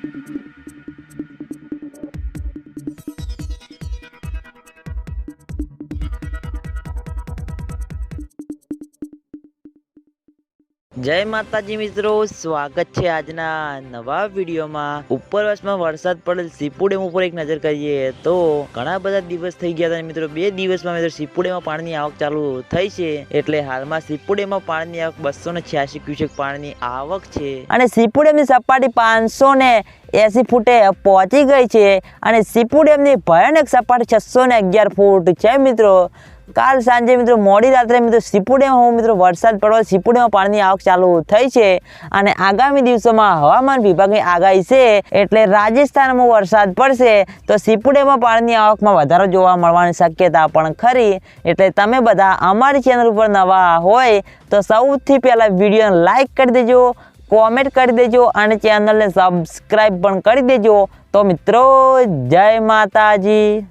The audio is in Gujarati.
Thank you. જય માતાજી મિત્રો, સ્વાગત છે આજના નવા વિડીયોમાં. ઉપરવાસમાં વરસાદ પડેલ સીપુ ડેમ ઉપર એક નજર કરીએ તો ઘણા બધા દિવસ થઈ ગયા હતા મિત્રો. બે દિવસમાં મિત્રો સીપુ ડેમમાં પાણીની આવક ચાલુ થઈ છે. એટલે હાલમાં સીપુ ડેમમાં પાણીની આવક બસો ને છ્યાસી ક્યુસેક પાણીની આવક છે. અને સીપુ ડેમની સપાટી પાંચસો ને એસી ફૂટે પહોંચી ગઈ છે અને સીપુ ડેમની ભયાનક સપાટી છસો ને અગિયાર ફૂટ છે મિત્રો. કાલ સાંજે મિત્રો મોડી રાત્રે મિત્રો સીપુ હું મિત્રો વરસાદ પડવા સીપુ ડેમમાં પાણીની આવક ચાલુ થઈ છે અને આગામી દિવસોમાં હવામાન વિભાગની આગાહી છે એટલે રાજસ્થાનમાં વરસાદ પડશે તો સીપુ ડેમમાં પાણીની આવકમાં વધારો જોવા મળવાની શક્યતા પણ ખરી. એટલે તમે બધા અમારી ચેનલ ઉપર નવા હોય તો સૌથી પહેલાં વિડીયોને લાઇક કરી દેજો કોમેન્ટ કરી દેજો અને ચેનલને સબસ્ક્રાઈબ પણ કરી દેજો. તો મિત્રો જય માતાજી.